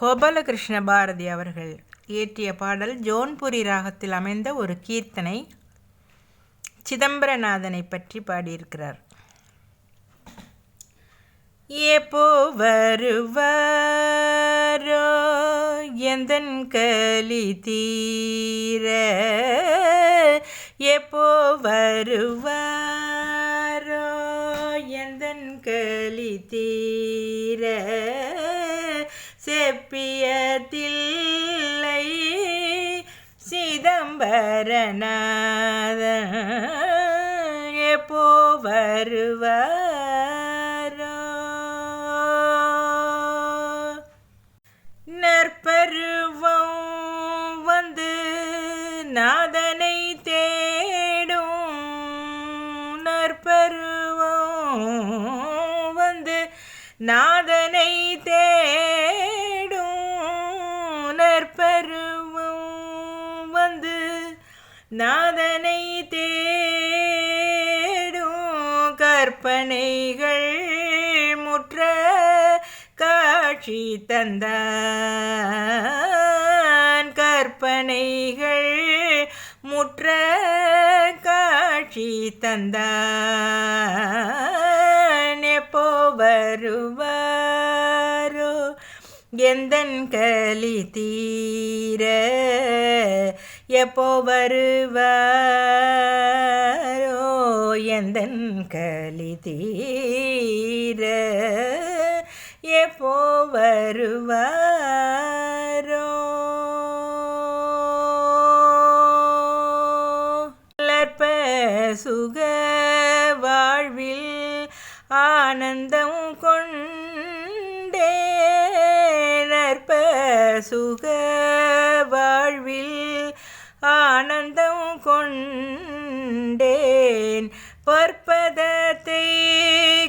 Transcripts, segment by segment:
கோபாலகிருஷ்ண பாரதி அவர்கள் இயற்றிய பாடல் ஜோன்புரி ராகத்தில் அமைந்த ஒரு கீர்த்தனை சிதம்பரநாதனை பற்றி பாடியிருக்கிறார். எப்போ வருவாரோ? எந்தன் கலி தீர? எப்போ வருவாரோ? எந்தன் கலி தீர? செப்பியத்தில்லை சிதம்பரநாத எப்போ வருவாரோ நற்பருவம் வந்து நாதனை தேடும். நற்பருவம் வந்து நாதனை தே நாதனை தேடும் கற்பனைகள் முற்ற காட்சி தந்தான். கற்பனைகள் முற்ற காட்சி தந்தான். எப்போ வருவாரோ எந்தன் கலி தீர எப்போ வருவாரோ எந்தன் கலி தீர? எப்போ வருவாரோ? வளர்ப்ப சுக வாழ்வில் ஆனந்தம் கொண்டே நற்ப சுக வாழ்வில் ஆனந்தம் கொண்டேன். பற்பதத்தை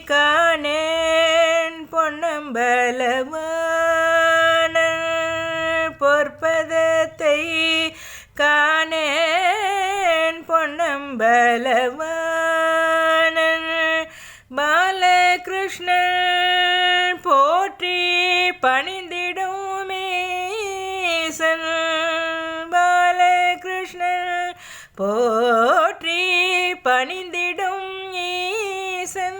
காணேன். பொன்னம்பலமான பொற்பதத்தை காணேன். பொன்னம்பலமான பாலகிருஷ்ணன் போற்றி பணிந்திடும் ஈசன்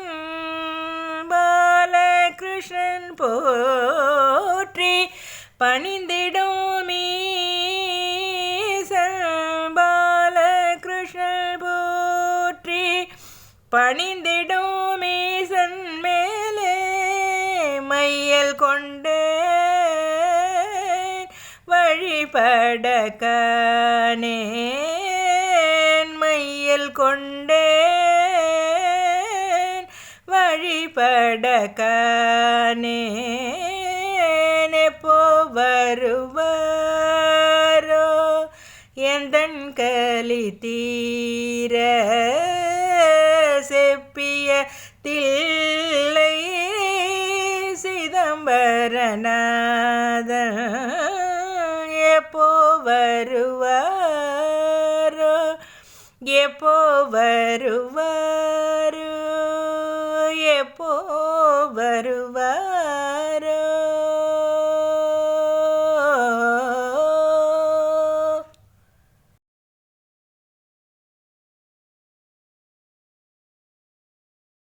பாலகிருஷ்ணன் போற்றி பணிந்திடும் ஈசன் பாலகிருஷ்ணன் போற்றி பணிந்திடும் ஈசன் மேலே மையல் கொண்டு வழிபட மையல் கொண்டேன் வழிபட காணேன் வருவாரோ எந்தன் கலி தீர செப்பிய தில்லை சிதம்பரநாதன். எப்போ வருவாரு? எப்போ வருவாரோ